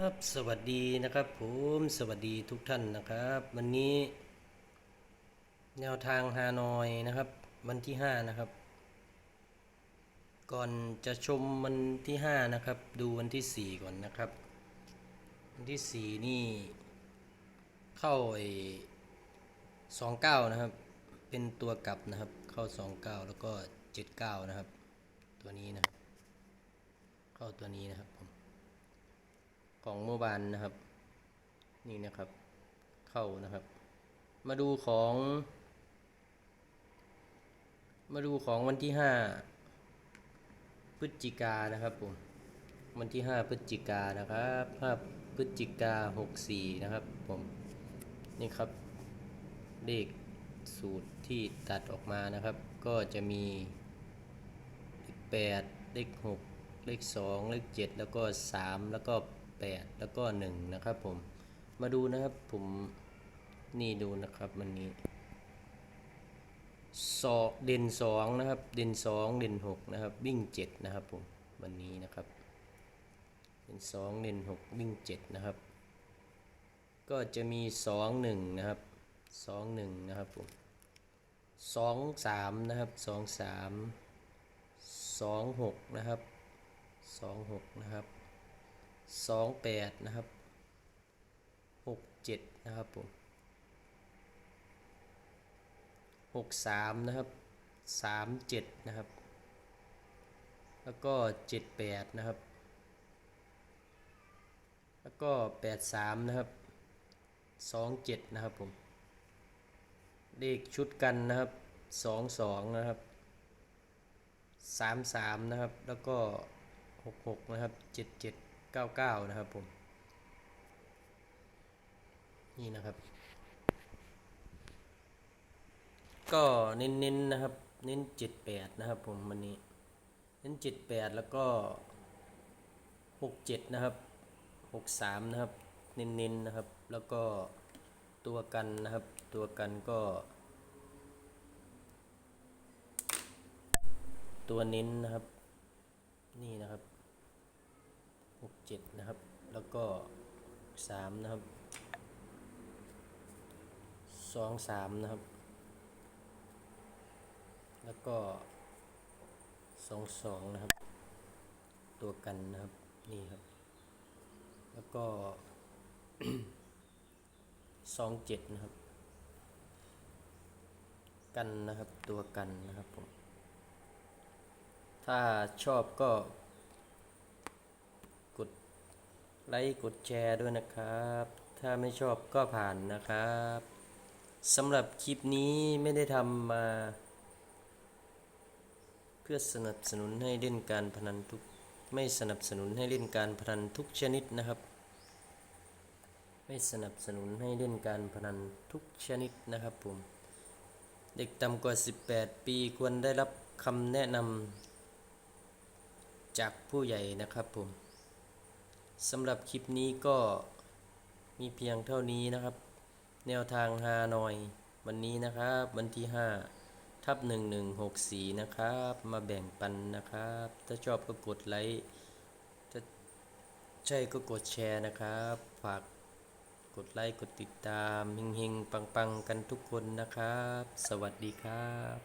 ครับสวัสดีนะครับผมสวัสดีทุกท่านนะครับ วันนี้ แนวทางฮานอยนะครับ วันที่ห้านะครับ ก่อนจะชมวันที่ห้านะครับ ดูวันที่สี่ก่อนนะครับ วันที่สี่นี่ เข้าไอ้สองเก้านะครับ เป็นตัวกลับนะครับ เข้าสองเก้าแล้วก็เจ็ดเก้านะครับ ตัวนี้นะครับ เข้าตัวนี้นะครับผม ของเมื่อวานนะครับ นี่นะครับ เข้านะครับ มาดูของ มาดูของวันที่ห้าพฤศจิกานะครับผมวันที่ห้าพฤศจิกานะครับห้าพฤศจิกาหกสี่นะครับผมนี่ครับเลขสูตรที่ตัดออกมานะครับ ก็จะมีเลขแปดเลขหกเลขสองเลขเจ็ดแล้วก็สามแล้วก็ แปดแล้วก็หนึ่งนะครับผมมาดูนะครับผมนี่ดูนะครับวันนี้สองเด่นสองนะครับเด่นสองเด่นหกนะครับวิ่งเจ็ดนะครับผมวันนี้นะครับเด่นสองเด่นหกวิ่งเจ็ดนะครับ ก็จะมีสองหนึ่งนะครับสองหนึ่งนะครับผมสองสามนะครับสองสามสองหกนะครับสองหกนะครับ 28 นะครับ 67 นะครับผม 63 นะครับ 37 นะครับ แล้วก็ 78 นะครับ แล้วก็ 83 นะครับ 27 นะครับผม เลขชุดกันนะครับ 22 นะครับสสามามนะครับ แล้วก็หกหกนะครับเเจ็ด 99 นะครับผม นี่นะครับ ก็เน้นๆนนะครับ เน้น 78 นะครับผมวันนี้ เน้น 78 แล้วก็ 67 นะครับ 63 นะครับ เน้นๆนนะครับ แล้วก็ตัวกันนะครับ ตัวกันก็ ตัวเน้นนะครับ นี่นะครับ หกเจ็ดนะครับ แล้วก็สามนะครับสองสามนะครับ แล้วก็สองสองนะครับ ตัวกันนะครับ นี่ครับ แล้วก็สองเจ็ดนะครับ กันนะครับ ตัวกันนะครับผม ถ้าชอบก็ด ไลค์กดแชร์ด้วยนะครับ ถ้าไม่ชอบก็ผ่านนะครับสำหรับคลิปนี้ไม่ได้ทำมา เพื่อสนับสนุนให้เล่นการพนันทุกไม่สนับสนุนให้เล่นการพนันทุกชนิดนะครับ ไม่สนับสนุนให้เล่นการพนันทุกชนิดนะครับผมเด็กต่ำกว่า 18 ปีควรได้รับคำแนะนำจากผู้ใหญ่นะครับผม สำหรับคลิปนี้ก็มีเพียงเท่านี้นะครับ แนวทางฮานอย วันนี้นะครับวันที่ 5 ทับ 1164 นะครับ มาแบ่งปันนะครับ ถ้าชอบก็กดไลค์ถ้าใช่ก็กดแชร์นะครับ ฝากกดไลค์กดติดตามเฮงๆ ปังๆ กันทุกคนนะครับ สวัสดีครับ